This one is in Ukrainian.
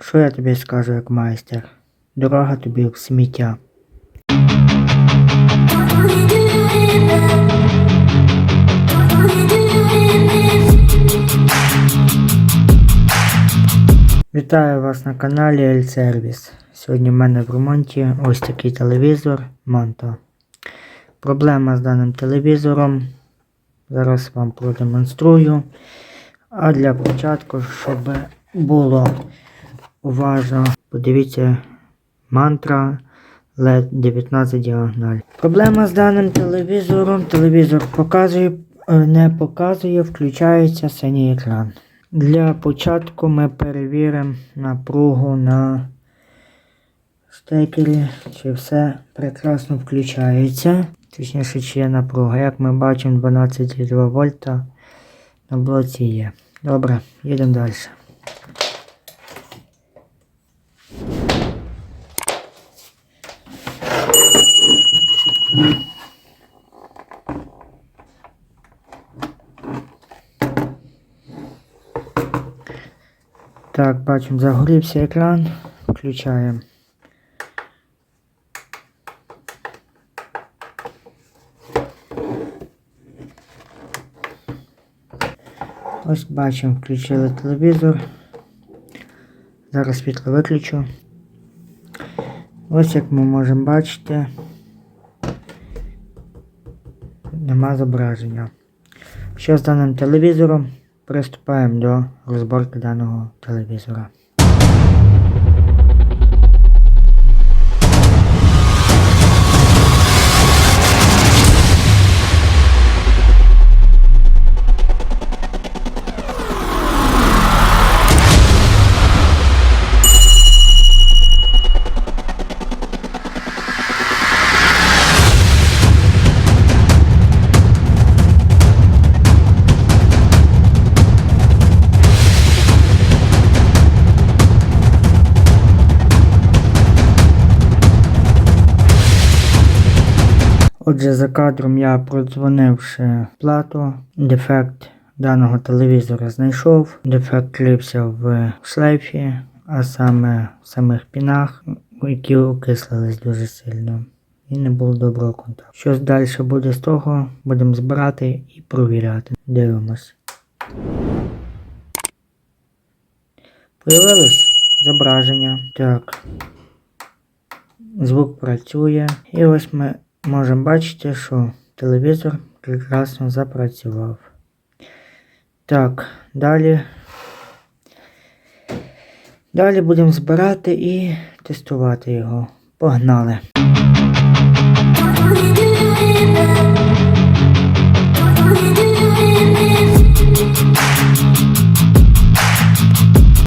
Що я тобі скажу як майстер? Дорога тобі в сміття. Вітаю вас на каналі Service. Сьогодні в мене в ремонті ось такий телевізор Manto. Проблема з даним телевізором. Зараз вам продемонструю. А для початку, щоб було уважно, подивіться мантра LED 19 діагональ. Проблема з даним телевізором. Телевізор показує, е, не показує, включається синій екран. Для початку ми перевіримо напругу на стекері, чи все прекрасно включається. Точніше, чи є напруга. Як ми бачимо, 12,2 вольта на блоці є. Добре, їдемо далі. Так, бачимо, загорівся екран. Включаємо. Ось бачимо, включили телевізор. Зараз світло виключу. Ось як ми можемо бачити, нема зображення. Що з даним телевізором? Приступаємо до розборки даного телевізора. Отже, за кадром я продзвонивши плату, дефект даного телевізора знайшов. Дефект крився в шлейфі, а саме в самих пінах, які окислились дуже сильно. І не було доброго контакту. Що далі буде з того, будемо збирати і провіряти. Дивимось. Появилось зображення. Так. Звук працює. І ось ми Можемо бачити, що телевізор прекрасно запрацював. Так, далі. Далі будемо збирати і тестувати його. Погнали!